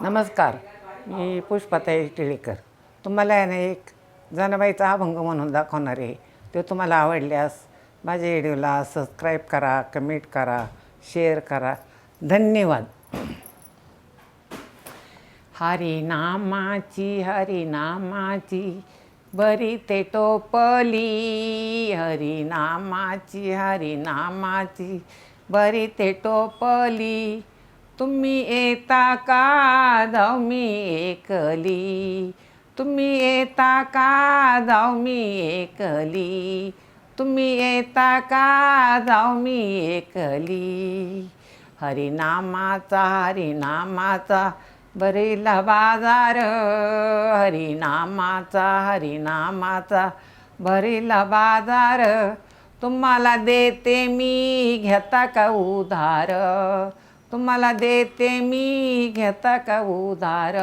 नमस्कार मी पुष्पाताई टिळेकर. तुम्हाला आहे ना एक जनाबाईचा अभंग म्हणून दाखवणार आहे. तो तुम्हाला आवडल्यास माझ्या व्हिडिओला सबस्क्राईब करा कमेंट करा शेअर करा. धन्यवाद. हरिनामाची हरिनामाची बरी ते टोपली. हरिनामाची हरिनामाची बरी ते टोपली. तुम्ही येता का? जाऊ मी एकली. तुम्ही येता का? जाऊ मी एकली. तुम्ही येता का? जाऊ मी एकली. हरिनामाचा हरिनामाचा बरेला बाजार. हरिनामाचा हरिनामाचा भरेला बाजार. तुम्हाला देते मी घेता का उधार? तुम्हाला देते मी घेता का उधार?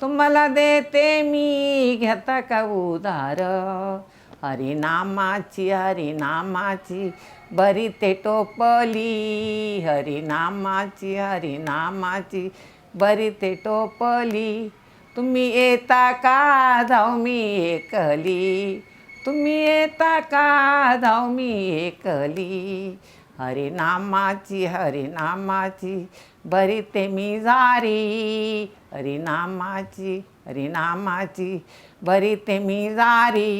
तुम्हाला देते मी घेता का उधार? हरिनामाची हरिनामाची बरी ते टोपली. हरिनामाची हरिनामाची बरी ते टोपली. तुम्ही येता का? धाव मी एकली. तुम्ही येता का? धाव मी एकली. हरिनामाची हरिनामाची बरी मी जारी हरिनामाची हरिनामाची बरी मी जारी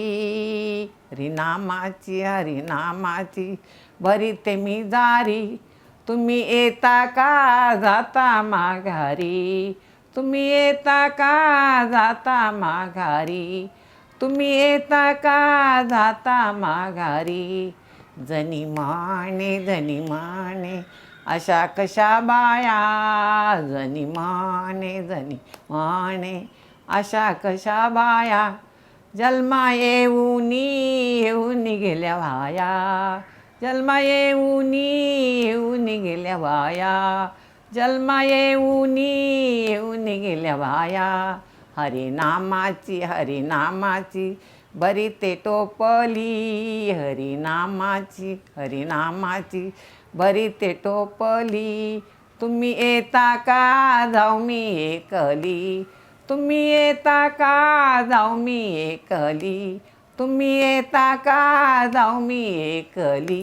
हरिनामाची हरिनामाची बरी मी जारी तुम्ही येता का जाता माघारी? तुम्ही येता का जाता माघारी? तुम्ही येता का जाता माघारी? जनी माने जनी माने अशा कशा बाया? जनी माने जनी माने अशा कशा बाया? जन्मा येऊनी येऊन गेल्या वाया जन्मा येऊनी येऊन गेल्या वाया जन्मा येऊनी येऊन गेल्या वाया हरिनामाची हरिनामाची बरी ते टोपली हरिनामाची हरिनामाची. बरी ते टोपली तुम्ही येता का? जाऊ मी एकली. तुम्ही येता का? जाऊ मी एकली. तुम्ही येता का? जाऊ मी एकली.